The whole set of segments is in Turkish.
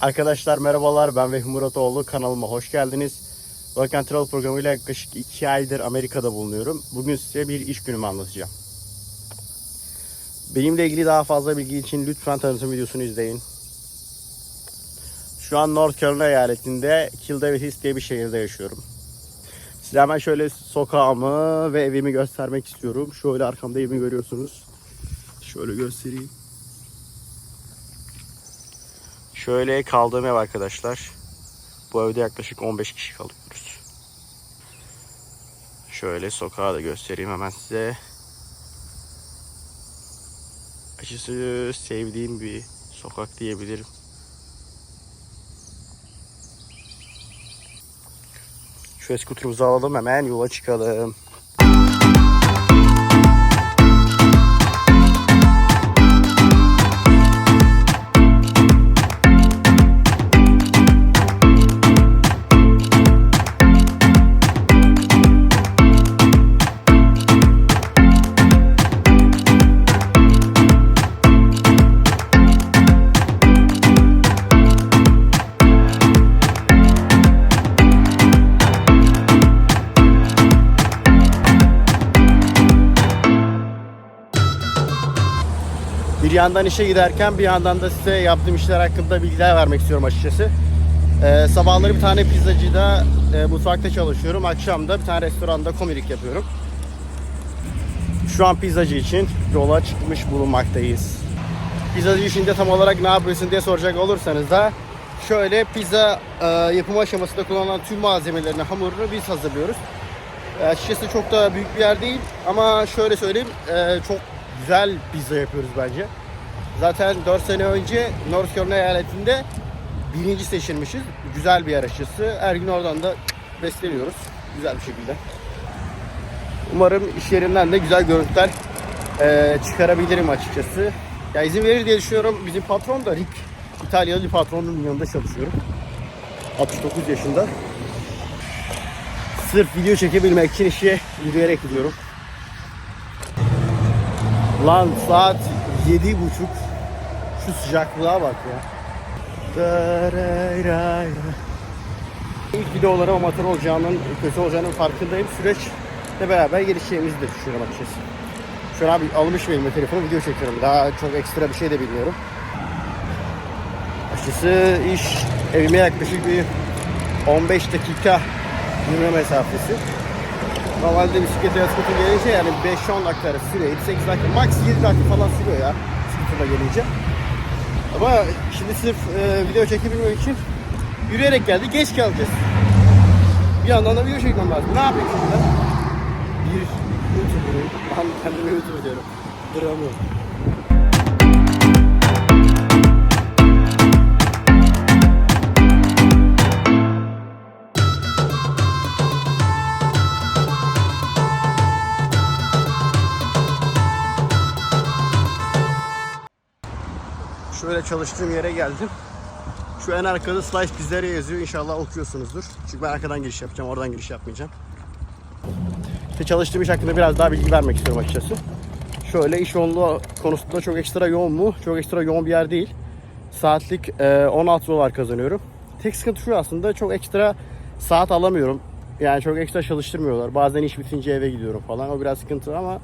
Arkadaşlar merhabalar ben Vehmi Muratoğlu kanalıma hoş geldiniz. Work and Travel programıyla yaklaşık 2 aydır Amerika'da bulunuyorum. Bugün size bir iş günümü anlatacağım. Benimle ilgili daha fazla bilgi için lütfen tanıtım videosunu izleyin. Şu an North Carolina eyaletinde Kill Davis diye bir şehirde yaşıyorum. Size hemen şöyle sokağımı ve evimi göstermek istiyorum. Şöyle arkamda evimi görüyorsunuz. Şöyle göstereyim. Şöyle kaldığım ev arkadaşlar. Bu evde yaklaşık 15 kişi kalıyoruz. Şöyle sokağı da göstereyim hemen size. Açısı sevdiğim bir sokak diyebilirim. Şu skuterimizi alalım hemen yola çıkalım. Yandan işe giderken bir yandan da size yaptığım işler hakkında bilgiler vermek istiyorum açıkçası. Ee, sabahları bir tane pizzacıda e, mutfakta çalışıyorum. Akşam da bir tane restoranda komilik yapıyorum. Şu an pizzacı için yola çıkmış bulunmaktayız. Pizzacı işinde tam olarak ne yapıyorsun diye soracak olursanız da şöyle pizza e, yapım aşamasında kullanılan tüm malzemelerini, hamurunu biz hazırlıyoruz. E, açıkçası çok da büyük bir yer değil ama şöyle söyleyeyim e, çok güzel pizza yapıyoruz bence. Zaten 4 sene önce North Carolina eyaletinde birinci seçilmişiz. Güzel bir yer açıkçası. Her gün oradan da besleniyoruz. Güzel bir şekilde. Umarım iş yerinden de güzel görüntüler e, çıkarabilirim açıkçası. Ya izin verir diye düşünüyorum. Bizim patron da Rick. İtalyalı bir patronun yanında çalışıyorum. 69 yaşında. Sırf video çekebilmek için işe yürüyerek gidiyorum. Lan saat yedi buçuk. Şu sıcaklığa bak ya. İlk videolara amatör olacağının, kötü olacağının farkındayım. Süreçle beraber gelişeceğimizi de düşünüyorum açıkçası. Şu an abi almış benim telefonu video çekiyorum. Daha çok ekstra bir şey de bilmiyorum. Açıkçası iş evime yaklaşık bir 15 dakika yürüme mesafesi. Normalde bisiklete yatkıtı gelince yani 5-10 dakika arası sürüyor. 7-8 dakika, max 7 dakika falan sürüyor ya bisikletle gelince. Ama şimdi sırf e, video çekebilmem için yürüyerek geldik. Geç kalacağız. Bir yandan da video çekmem lazım. Ne yapayım şimdi ben? Bir YouTuber'ım. Ben kendime YouTuber diyorum. Duramıyorum. Şöyle çalıştığım yere geldim. Şu en arkada Slice Pizzeria yazıyor. İnşallah okuyorsunuzdur. Çünkü ben arkadan giriş yapacağım. Oradan giriş yapmayacağım. İşte çalıştığım iş hakkında biraz daha bilgi vermek istiyorum açıkçası. Şöyle iş yoğunluğu konusunda çok ekstra yoğun mu? Çok ekstra yoğun bir yer değil. Saatlik e, 16 dolar kazanıyorum. Tek sıkıntı şu aslında çok ekstra saat alamıyorum. Yani çok ekstra çalıştırmıyorlar. Bazen iş bitince eve gidiyorum falan. O biraz sıkıntı ama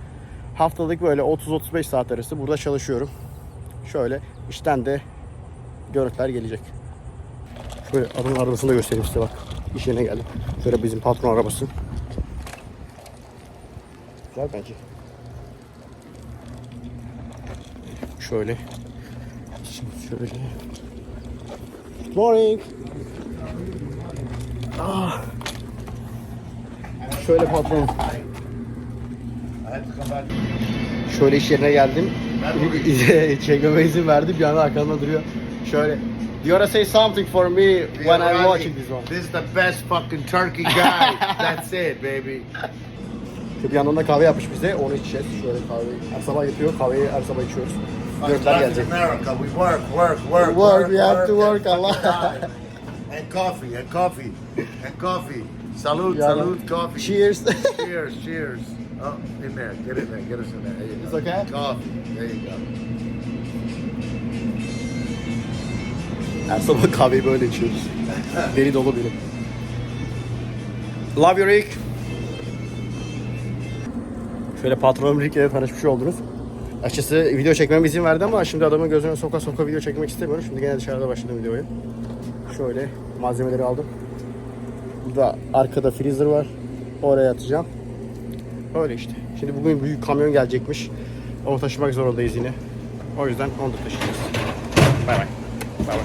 haftalık böyle 30-35 saat arası burada çalışıyorum. Şöyle işten de görüntüler gelecek. Şöyle adamın arabasını da göstereyim size bak. İş yerine geldim. Şöyle bizim patron arabası. Güzel bence. Şöyle. Şöyle. Morning. Ah. Şöyle patron. Şöyle iş yerine geldim. Çekmeme izin verdi. Bir anda arkamda duruyor. Şöyle. You wanna say something for me when I'm watching this one? This is the best fucking turkey guy. That's it, baby. Bir yandan da kahve yapmış bize. Onu içeceğiz. Şöyle kahve. Her sabah yapıyor. Kahveyi her sabah içiyoruz. Latin gelecek. America, we work, work, work, Work, we have to work a and lot. And coffee, and coffee, and coffee. Salute, salute, coffee. Cheers. cheers, cheers. Oh, in there, get in there, get us in there. There It's go. okay? Coffee, there you go. Her sabah kahveyi böyle içiyoruz. Deli dolu benim. Love you Rick. Şöyle patronum Rick ile tanışmış oldunuz. Açıkçası video çekmeme izin verdi ama şimdi adamın gözüne soka soka video çekmek istemiyorum. Şimdi gene dışarıda başladım videoyu. Şöyle malzemeleri aldım. Burada arkada freezer var. Oraya atacağım. Öyle işte. Şimdi bugün büyük kamyon gelecekmiş. Onu taşımak zorundayız yine. O yüzden onu da taşıyacağız. Bay bay. Bay bay.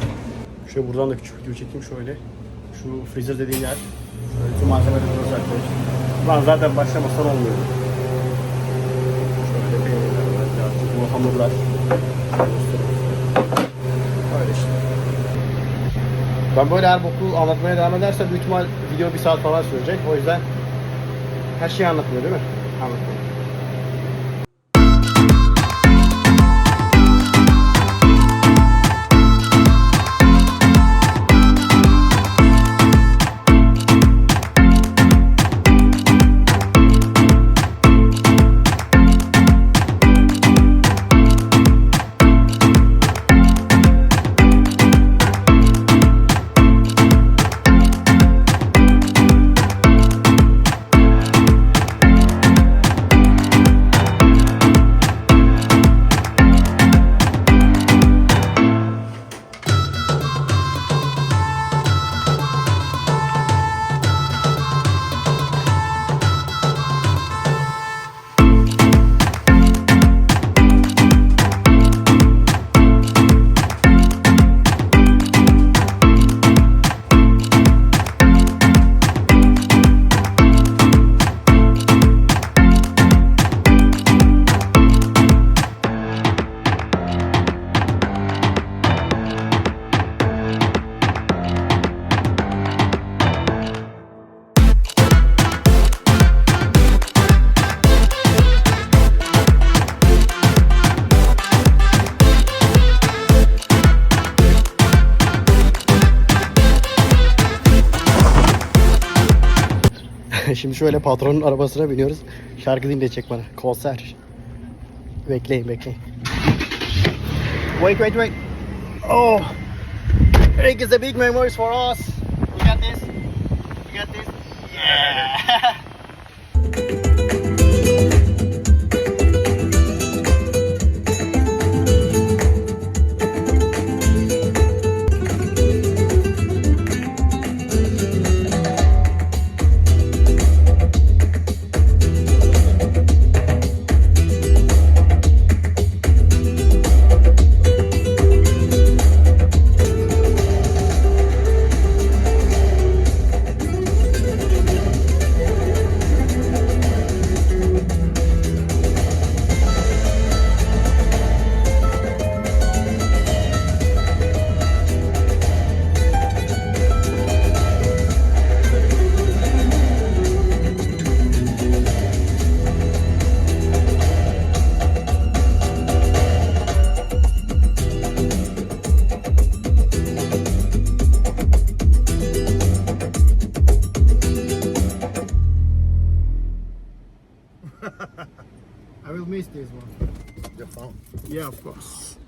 Şöyle buradan da küçük video çekeyim şöyle. Şu freezer dediğim yer. Şöyle tüm malzemeleri uzaklayayım. Lan zaten başlamasan olmuyor. Şöyle peynirler var. Bu hamurlar. Öyle işte. Ben böyle her boku anlatmaya devam edersem büyük ihtimal video bir saat falan sürecek. O yüzden her şeyi anlatmıyor değil mi? Anlatmıyor. Şimdi şöyle patronun arabasına biniyoruz. Şarkı dinleyecek bana. Konser. Bekleyin bekleyin. Wait wait wait. Oh. Rick is a big memories for us. You got this? You got this? Yeah. This one. Your phone. Yeah, of course.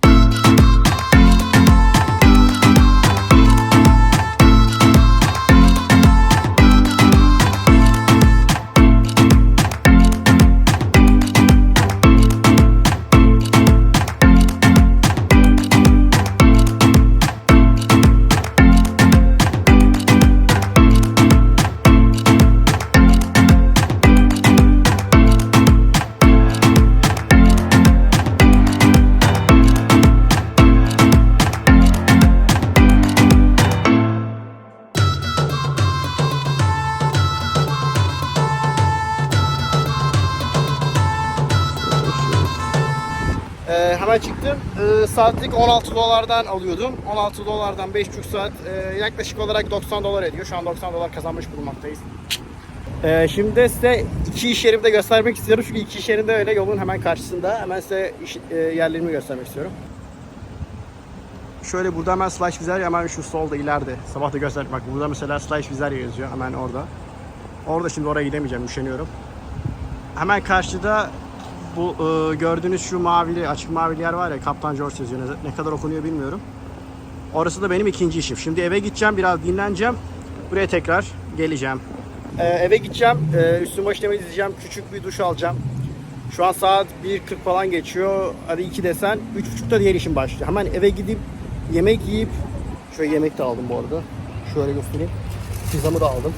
Saatlik 16 dolardan alıyordum. 16 dolardan 5,5 saat e, yaklaşık olarak 90 dolar ediyor. Şu an 90 dolar kazanmış bulunmaktayız. Ee, şimdi size iki iş yerimi de göstermek istiyorum. Çünkü iki iş yerinde öyle yolun hemen karşısında. Hemen size iş, e, yerlerimi göstermek istiyorum. Şöyle burada hemen slash pizzeria hemen şu solda ileride. Sabah da gösterdik bak burada mesela slash pizzeria yazıyor hemen orada. Orada şimdi oraya gidemeyeceğim üşeniyorum. Hemen karşıda bu e, gördüğünüz şu mavili açık mavili yer var ya Kaptan George yazıyor. Ne, ne kadar okunuyor bilmiyorum. Orası da benim ikinci işim. Şimdi eve gideceğim, biraz dinleneceğim. Buraya tekrar geleceğim. Ee, eve gideceğim, ee, üstüm başımı dizeceğim, küçük bir duş alacağım. Şu an saat 1.40 falan geçiyor. Hadi 2 desen, 3.30'da diğer işim başlıyor. Hemen eve gidip yemek yiyip, şöyle yemek de aldım bu arada. Şöyle göstereyim. Pizzamı da aldım.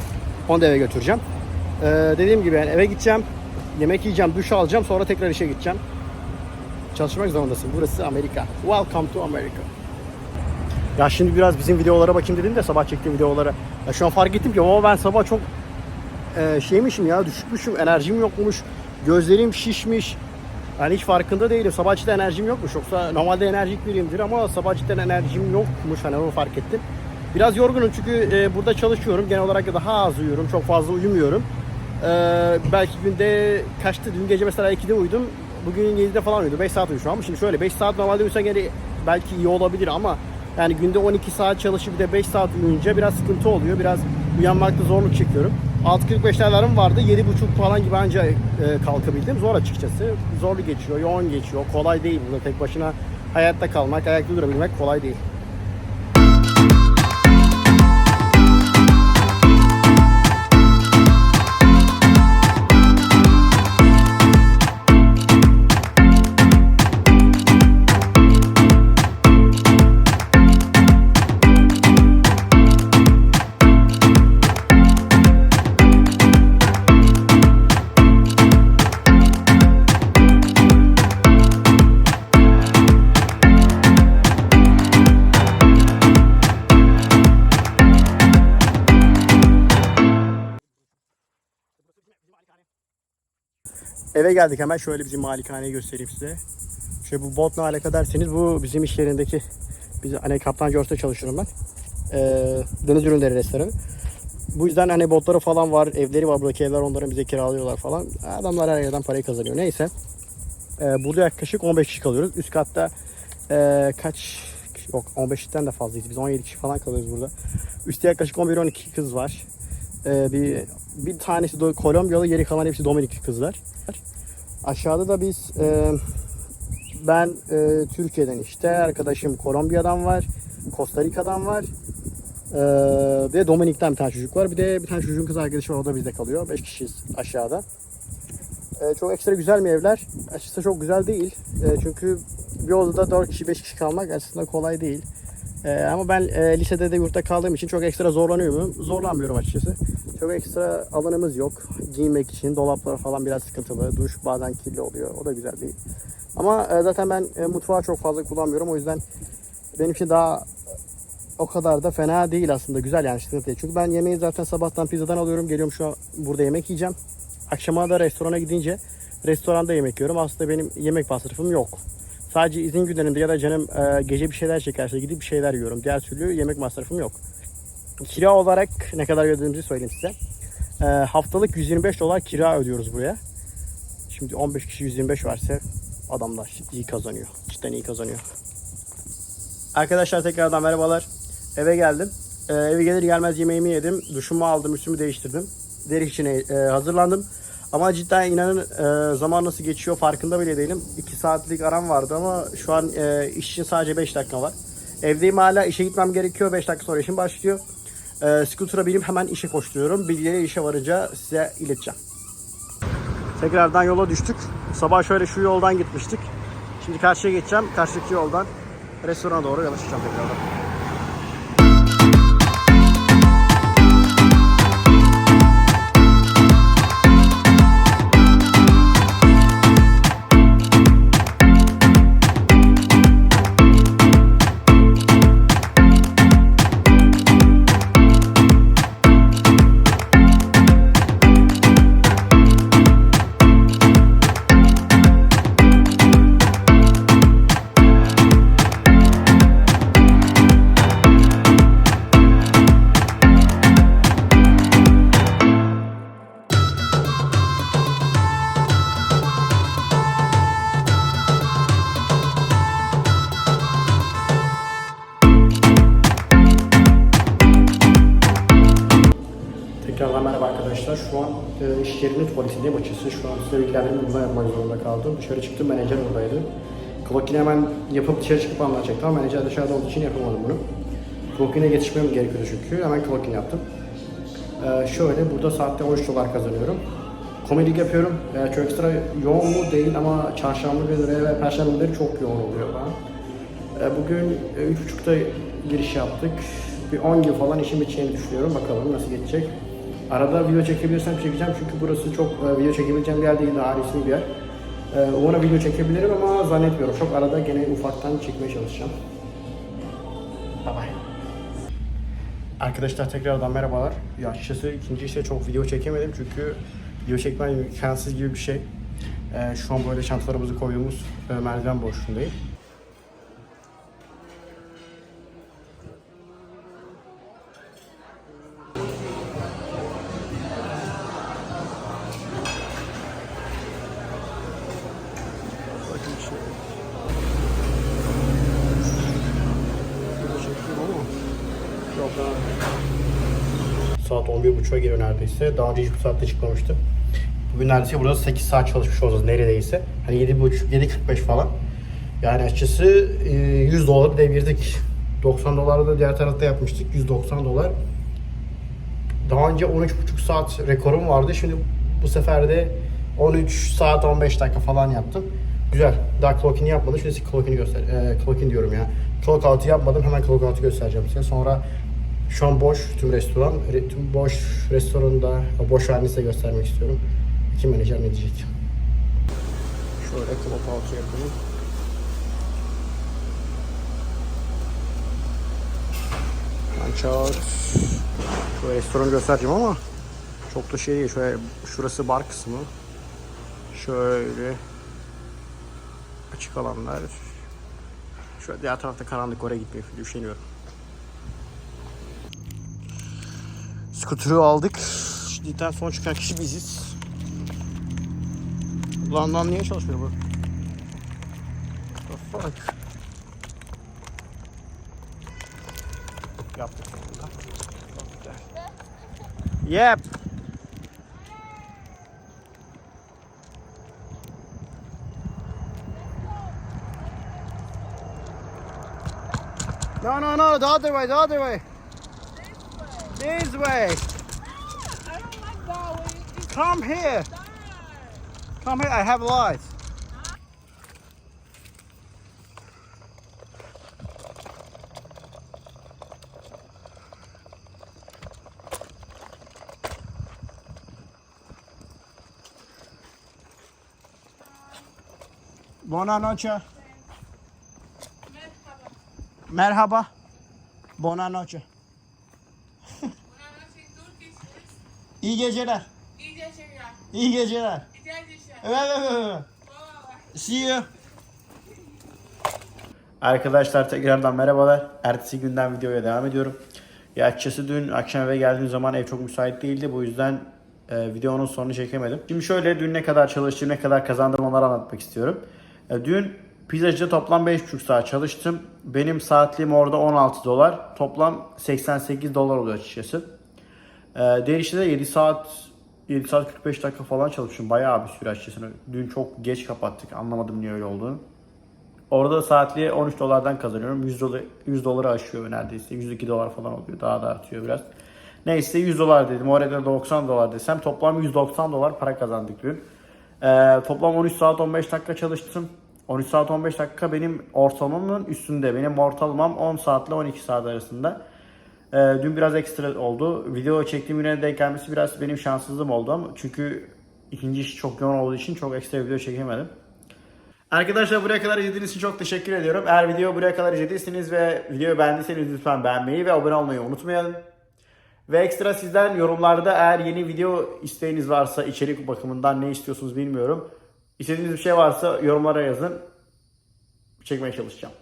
Onu da eve götüreceğim. Ee, dediğim gibi yani eve gideceğim, yemek yiyeceğim, duş alacağım, sonra tekrar işe gideceğim. Çalışmak zorundasın. Burası Amerika. Welcome to America. Ya şimdi biraz bizim videolara bakayım dedim de sabah çektiğim videolara. Ya şu an fark ettim ki ama ben sabah çok e, şeymişim ya düşükmüşüm. Enerjim yokmuş. Gözlerim şişmiş. Yani hiç farkında değilim. Sabah cidden enerjim yokmuş. Yoksa normalde enerjik biriyimdir ama sabah cidden enerjim yokmuş. Hani onu fark ettim. Biraz yorgunum çünkü e, burada çalışıyorum. Genel olarak daha az uyuyorum. Çok fazla uyumuyorum. E, belki günde kaçtı? Dün gece mesela 2'de uyudum. Bugün 7'de falan uyudum. 5 saat uyudum ama şimdi şöyle 5 saat normalde uyusa gene belki iyi olabilir ama yani günde 12 saat çalışıp bir de 5 saat uyuyunca biraz sıkıntı oluyor. Biraz uyanmakta zorluk çekiyorum. 6.45'te alarm vardı. 7.30 falan gibi anca e, kalkabildim. Zor açıkçası. Zorlu geçiyor, yoğun geçiyor. Kolay değil burada tek başına hayatta kalmak, ayakta durabilmek kolay değil. Eve geldik hemen şöyle bizim malikaneyi göstereyim size. Şöyle bu bot ne alaka derseniz bu bizim iş yerindeki biz hani Kaptan George'da çalışıyorum ben. Ee, deniz ürünleri restoranı. Bu yüzden hani botları falan var, evleri var buradaki evler onların bize kiralıyorlar falan. Adamlar her yerden parayı kazanıyor. Neyse. Ee, burada yaklaşık 15 kişi kalıyoruz. Üst katta ee, kaç yok 15'ten de fazlayız. Biz 17 kişi falan kalıyoruz burada. Üstte yaklaşık 11-12 kız var. Ee, bir bir tanesi de Kolombiyalı, geri kalan hepsi Dominikli kızlar. Aşağıda da biz e, ben e, Türkiye'den işte arkadaşım Kolombiya'dan var, Costa Rica'dan var. E, ve Dominik'ten bir tane çocuk var. Bir de bir tane çocuğun kız arkadaşı var. O da bizde kalıyor. 5 kişiyiz aşağıda. E, çok ekstra güzel mi evler? Açıkçası çok güzel değil. E, çünkü bir odada 4 kişi 5 kişi kalmak aslında kolay değil. Ee, ama ben e, lisede de yurtta kaldığım için çok ekstra zorlanıyor muyum? Zorlanmıyorum açıkçası. Çok ekstra alanımız yok. Giymek için dolaplar falan biraz sıkıntılı. Duş bazen kirli oluyor. O da güzel değil. Ama e, zaten ben e, mutfağı çok fazla kullanmıyorum. O yüzden benim için daha o kadar da fena değil aslında. Güzel yani sıkıntı değil. Çünkü ben yemeği zaten sabahtan pizzadan alıyorum. Geliyorum şu an burada yemek yiyeceğim. Akşama da restorana gidince restoranda yemek yiyorum. Aslında benim yemek masrafım yok. Sadece izin günlerinde ya da canım e, gece bir şeyler çekerse gidip bir şeyler yiyorum. Diğer türlü yemek masrafım yok. Kira olarak ne kadar ödediğimizi söyleyeyim size. E, haftalık 125 dolar kira ödüyoruz buraya. Şimdi 15 kişi 125 verse adamlar iyi kazanıyor. Cidden iyi kazanıyor. Arkadaşlar tekrardan merhabalar. Eve geldim. E, eve gelir gelmez yemeğimi yedim. Duşumu aldım, üstümü değiştirdim. Deri için e, hazırlandım. Ama cidden inanın e, zaman nasıl geçiyor farkında bile değilim. 2 saatlik aram vardı ama şu an e, iş için sadece 5 dakika var. Evdeyim hala işe gitmem gerekiyor. 5 dakika sonra işim başlıyor. E, scooter'a binip hemen işe koşturuyorum. Bilgileri işe varınca size ileteceğim. Tekrardan yola düştük. Sabah şöyle şu yoldan gitmiştik. Şimdi karşıya geçeceğim. Karşıdaki yoldan restorana doğru tekrardan. Tekrardan iş yerinin tuvaletindeyim açıkçası. Şu an size bilgilerimi burada yapmak zorunda kaldım. Dışarı çıktım, menajer oradaydı. Klokini hemen yapıp dışarı çıkıp anlatacaktım ama menajer dışarıda olduğu için yapamadım bunu. Clocking'e geçmem gerekiyordu çünkü. Hemen clocking yaptım. Ee, şöyle burada saatte 13 dolar kazanıyorum. Komedi yapıyorum. Yani çok ekstra yoğun mu değil ama çarşamba günleri ve perşembe günleri çok yoğun oluyor bana. Ee, bugün e, üç buçukta giriş yaptık. Bir 10 gibi falan işim biteceğini düşünüyorum. Bakalım nasıl geçecek. Arada video çekebilirsem çekeceğim çünkü burası çok e, video çekebileceğim bir yer değil, daha bir yer. Ee, umarım video çekebilirim ama zannetmiyorum. Çok arada gene ufaktan çekmeye çalışacağım. Bye bye. Arkadaşlar tekrardan merhabalar. Ya açıkçası ikinci işte çok video çekemedim çünkü video çekmen imkansız gibi bir şey. Ee, şu an böyle çantalarımızı koyduğumuz e, merdiven boşluğundayım. Saat 11.30'a geliyor neredeyse. Daha önce hiç bu saatte çıkmamıştım. Bugün neredeyse burada 8 saat çalışmış olacağız neredeyse. Hani 7.30, 7.45 falan. Yani açıkçası e, 100 doları devirdik. 90 doları da diğer tarafta yapmıştık. 190 dolar. Daha önce 13.5 saat rekorum vardı. Şimdi bu sefer de 13 saat 15 dakika falan yaptım. Güzel. Daha clocking'i yapmadım. Şimdi size clocking'i göster. E, clocking diyorum ya. Clock out'u yapmadım. Hemen clock out'u göstereceğim size. Sonra şu an boş tüm restoran. Re- Tüm boş restoranda boş halini size göstermek istiyorum. Kim menajer ne diyecek? Şöyle clock out'u yapalım. Punch out. Şöyle restoranı göstereceğim ama çok da şey değil. Şöyle şurası bar kısmı. Şöyle açık alanlar. Şöyle diğer tarafta karanlık oraya gitmeye düşünüyorum. Skuturu aldık. Şimdiden son çıkan kişi biziz. Ulan lan niye çalışmıyor bu? The fuck? Yaptık. Yep. No, no, no, the other way, the other way. This way. I don't like that way. It's Come here. dark. Come here, I have lights. Buenas noches. Merhaba. Merhaba. Buenas İyi geceler. İyi geceler. İyi geceler. İyi geceler. Evet, evet, evet. See you. Arkadaşlar tekrardan merhabalar. Ertesi günden videoya devam ediyorum. Ya açıkçası dün akşam eve geldiğim zaman ev çok müsait değildi. Bu yüzden e, videonun sonunu çekemedim. Şimdi şöyle dün ne kadar çalıştım, ne kadar kazandım onları anlatmak istiyorum. E, dün pizzacıda toplam 5,5 saat çalıştım. Benim saatliğim orada 16 dolar. Toplam 88 dolar oluyor açıkçası. E, diğer işte de 7 saat 7 saat 45 dakika falan çalıştım. Bayağı bir süre açıkçası. Dün çok geç kapattık. Anlamadım niye öyle olduğunu. Orada da saatliğe 13 dolardan kazanıyorum. 100 dolar 100 doları aşıyor neredeyse. 102 dolar falan oluyor. Daha da artıyor biraz. Neyse 100 dolar dedim. Orada 90 dolar desem toplam 190 dolar para kazandık dün. Ee, toplam 13 saat 15 dakika çalıştım. 13 saat 15 dakika benim ortalamamın üstünde. Benim ortalamam 10 saatle 12 saat arasında. Ee, dün biraz ekstra oldu. Video çektiğim güne denk gelmesi biraz benim şanssızlığım oldu ama çünkü ikinci iş çok yoğun olduğu için çok ekstra video çekemedim. Arkadaşlar buraya kadar izlediğiniz için çok teşekkür ediyorum. Eğer videoyu buraya kadar izlediyseniz ve videoyu beğendiyseniz lütfen beğenmeyi ve abone olmayı unutmayalım. Ve ekstra sizden yorumlarda eğer yeni video isteğiniz varsa içerik bakımından ne istiyorsunuz bilmiyorum. İstediğiniz bir şey varsa yorumlara yazın. Çekmeye çalışacağım.